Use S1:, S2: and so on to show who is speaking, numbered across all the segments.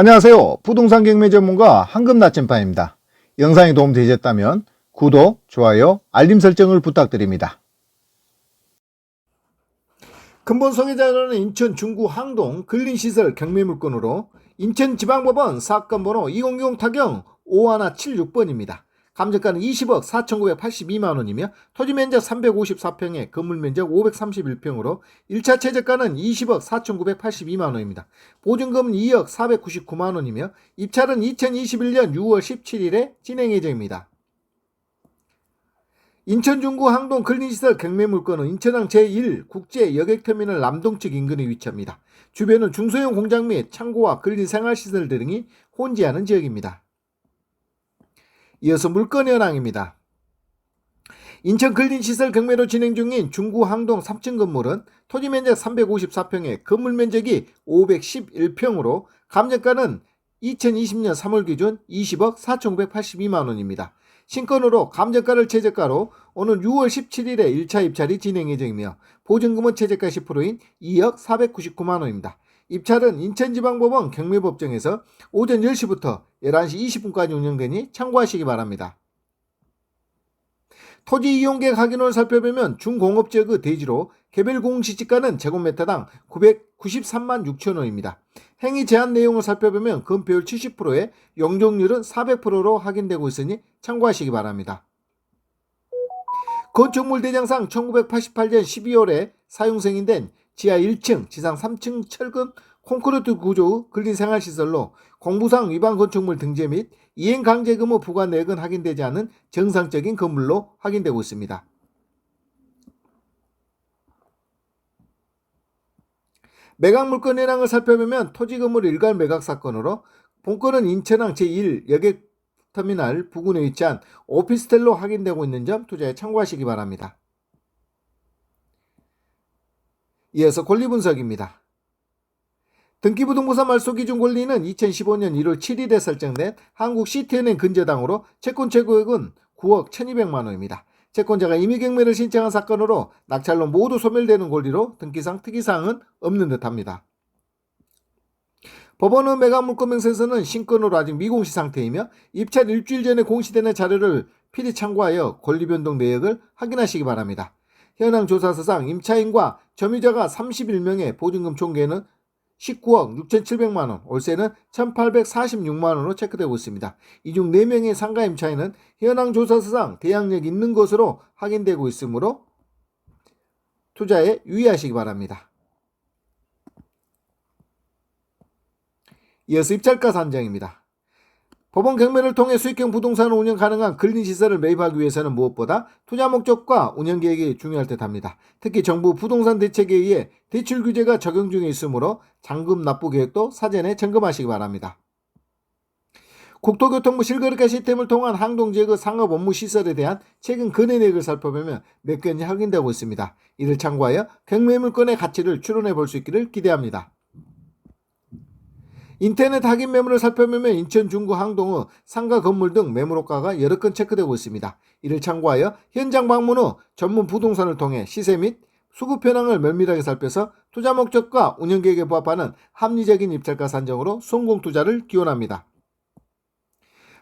S1: 안녕하세요. 부동산 경매 전문가 황금 나침반입니다. 영상이 도움되셨다면 구독, 좋아요, 알림 설정을 부탁드립니다. 근본 소개자료는 인천 중구 항동 근린시설 경매물건으로 인천지방법원 사건번호 2020 타경 5176번입니다. 감정가는 20억 4,982만 원이며 토지 면적 354평에 건물 면적 531평으로 1차 최저가는 20억 4,982만 원입니다. 보증금은 2억 499만 원이며 입찰은 2021년 6월 17일에 진행 예정입니다. 인천 중구 항동 근린시설 경매물건은 인천항 제1 국제 여객터미널 남동 측 인근에 위치합니다. 주변은 중소형 공장 및 창고와 근린 생활시설 등이 혼재하는 지역입니다. 이어서 물건 현황입니다. 인천 근린시설 경매로 진행 중인 중구 항동 3층 건물은 토지 면적 354평에 건물 면적이 511평으로 감정가는 2020년 3월 기준 20억 4,982만원입니다. 신건으로 감정가를 최저가로 오는 6월 17일에 1차 입찰이 진행 예정이며 보증금은 최저가 10%인 2억 499만원입니다. 입찰은 인천지방법원 경매법정에서 오전 10시부터 11시 20분까지 운영되니 참고하시기 바랍니다. 토지 이용 계획 확인을 살펴보면 중공업 지역의 대지로 개별 공시지가는 제곱미터당 993만 6천 원입니다. 행위 제한 내용을 살펴보면 건폐율 70%에 용적률은 400%로 확인되고 있으니 참고하시기 바랍니다. 건축물 대장상 1988년 12월에 사용 승인된 지하 1층, 지상 3층 철근 콘크리트 구조의 근린 생활시설로 공부상 위반 건축물 등재 및 이행 강제 의무 부과 내역은 확인되지 않은 정상적인 건물로 확인되고 있습니다. 매각 물건 현황을 살펴보면 토지 건물 일괄 매각 사건으로 본건은 인천항 제1 여객 터미널 부근에 위치한 오피스텔로 확인되고 있는 점 투자에 참고하시기 바랍니다. 이어서 권리 분석입니다. 등기부등본사 말소 기준 권리는 2015년 1월 7일에 설정된 한국 시티은행 근저당으로 채권 최고액은 9억 1200만 원입니다. 채권자가 임의 경매를 신청한 사건으로 낙찰로 모두 소멸되는 권리로 등기상 특이사항은 없는 듯합니다. 법원의 매각 물건 명세서는 신건으로 아직 미공시 상태이며 입찰 일주일 전에 공시되는 자료를 필히 참고하여 권리 변동 내역을 확인하시기 바랍니다. 현황 조사서상 임차인과 점유자가 31명의 보증금 총계는 19억 6,700만 원, 월세는 1,846만 원으로 체크되고 있습니다. 이 중 4명의 상가 임차인은 현황 조사서상 대항력이 있는 것으로 확인되고 있으므로 투자에 유의하시기 바랍니다. 이어서 입찰가 산정입니다. 법원 경매를 통해 수익형 부동산을 운영 가능한 근린시설을 매입하기 위해서는 무엇보다 투자 목적과 운영 계획이 중요할 듯합니다. 특히 정부 부동산 대책에 의해 대출 규제가 적용 중에 있으므로 잔금 납부 계획도 사전에 점검하시기 바랍니다. 국토교통부 실거래가 시스템을 통한 항동 지역의 상업 업무 시설에 대한 최근 거래 내역을 살펴보면 몇 건이 확인되고 있습니다. 이를 참고하여 경매물건의 가치를 추론해 볼 수 있기를 기대합니다. 인터넷 확인 매물을 살펴보면 인천 중구 항동의 상가 건물 등 매물호가가 여러 건 체크되고 있습니다. 이를 참고하여 현장 방문 후 전문 부동산을 통해 시세 및 수급 현황을 면밀하게 살펴서 투자 목적과 운영 계획에 부합하는 합리적인 입찰가 산정으로 성공 투자를 기원합니다.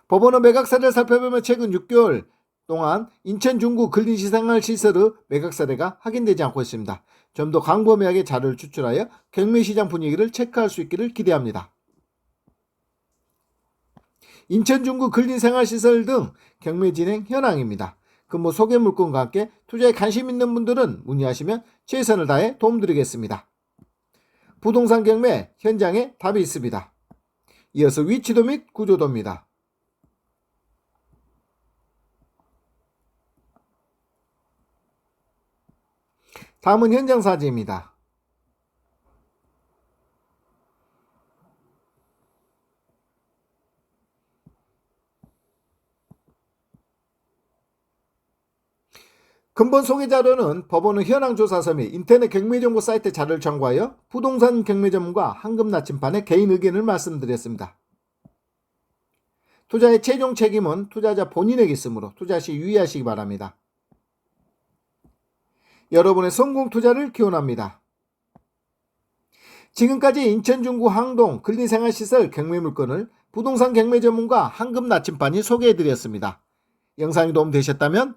S1: 법원의 매각 사례를 살펴보면 최근 6개월 동안 인천 중구 근린시생활 시설의 매각 사례가 확인되지 않고 있습니다. 좀 더 광범위하게 자료를 추출하여 경매시장 분위기를 체크할 수 있기를 기대합니다. 인천 중구 근린생활시설 등 경매 진행 현황입니다. 근무 소개 물건과 함께 투자에 관심 있는 분들은 문의하시면 최선을 다해 도움드리겠습니다. 부동산 경매 현장에 답이 있습니다. 이어서 위치도 및 구조도입니다. 다음은 현장 사진입니다. 근본 소개 자료는 법원의 현황조사서 및 인터넷 경매정보 사이트 자료를 참고하여 부동산 경매 전문가 황금 나침판의 개인 의견을 말씀드렸습니다. 투자의 최종 책임은 투자자 본인에게 있으므로 투자 시 유의하시기 바랍니다. 여러분의 성공 투자를 기원합니다. 지금까지 인천중구 항동 근린생활시설 경매물건을 부동산 경매 전문가 황금 나침판이 소개해드렸습니다. 영상이 도움되셨다면